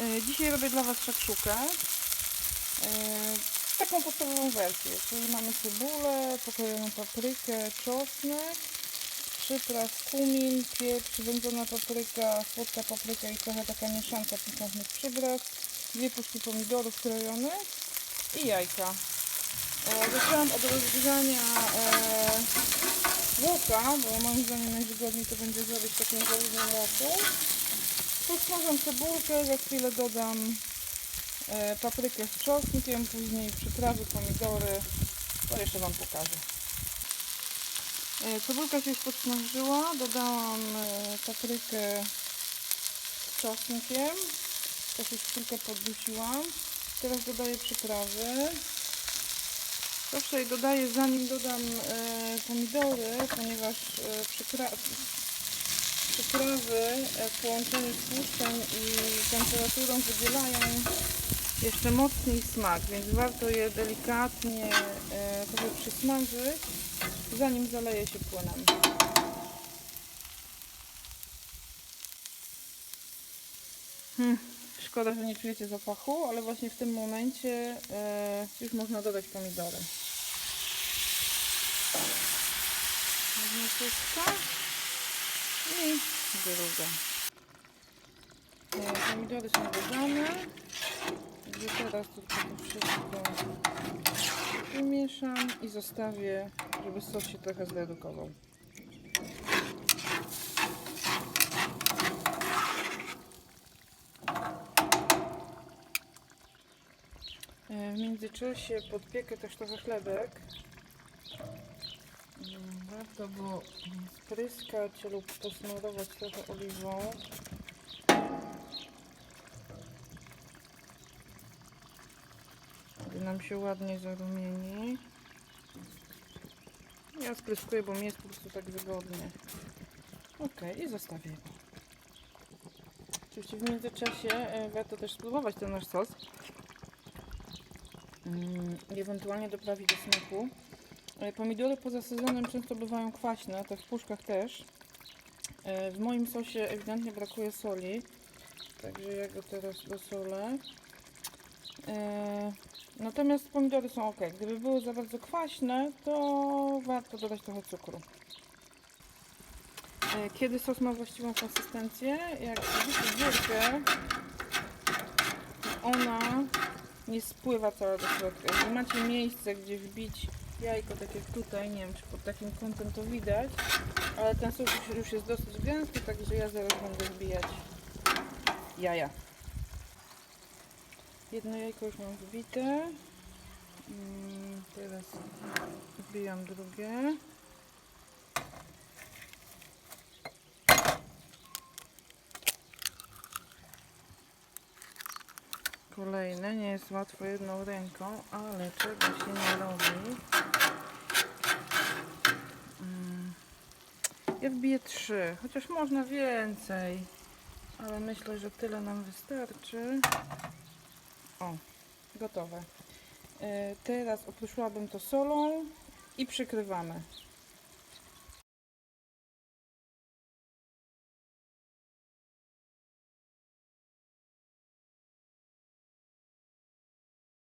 E, Dzisiaj robię dla Was szakszukę. E, Taką podstawową wersję, czyli mamy cebulę, pokrojoną paprykę, czosnek, przypraw, kumin, pieprz, wędzona papryka, słodka papryka i trochę taka mieszanka pikantnych przypraw, dwie puszki pomidorów krojonych i jajka. E, Zaczęłam od rozgrzania łoka, bo moim zdaniem najwygodniej to będzie zrobić w takim zarównym łoku. Posmażam cebulkę, za chwilę dodam e, paprykę z czosnkiem, później przyprawy, pomidory. To jeszcze Wam pokażę. E, cebulka się już podsmażyła, dodałam e, paprykę z czosnkiem. Też już chwilkę poddusiłam. Teraz dodaję przyprawy. Zawsze je dodaję zanim dodam pomidory, ponieważ e, przypra przyprawy e, w połączeniu z tłuszczem i temperaturą wydzielają jeszcze mocniej smak, więc warto je delikatnie e, sobie przysmażyć, zanim zaleje się płynem. Hmm, szkoda, że nie czujecie zapachu, ale właśnie w tym momencie e, już można dodać pomidory. Jedna i druga. E, Pomidory są dodane. Także teraz tylko to wszystko wymieszam i zostawię, żeby sos się trochę zredukował. E, W międzyczasie podpiekę też trochę chlebek. Warto go spryskać lub posmarować trochę oliwą. Gdy nam się ładnie zarumieni. Ja spryskuję, bo mi jest po prostu tak wygodnie. Ok, i zostawię go. Oczywiście w międzyczasie e, warto też spróbować ten nasz sos. Mm, ewentualnie doprawić do smaku. E, Pomidory poza sezonem często bywają kwaśne, te w puszkach też. E, W moim sosie ewidentnie brakuje soli, także ja go teraz dosolę. E, Natomiast pomidory są ok. Gdyby były za bardzo kwaśne, to warto dodać trochę cukru. Kiedy sos ma właściwą konsystencję, jak wrzucisz dziurkę, ona nie spływa cała do środka. Jeżeli macie miejsce, gdzie wbić jajko, tak jak tutaj, nie wiem czy pod takim kątem to widać, ale ten już- już jest dosyć gęsty, także ja zaraz będę wbijać jaja. Jedno jajko już mam wbite. Mm, Teraz wbijam drugie. Kolejne, nie jest łatwo jedną ręką, ale czego się nie robi. Mm. Ja wbiję trzy, chociaż można więcej, ale myślę, że tyle nam wystarczy. O, gotowe. E, Teraz opruszyłabym to solą i przykrywamy.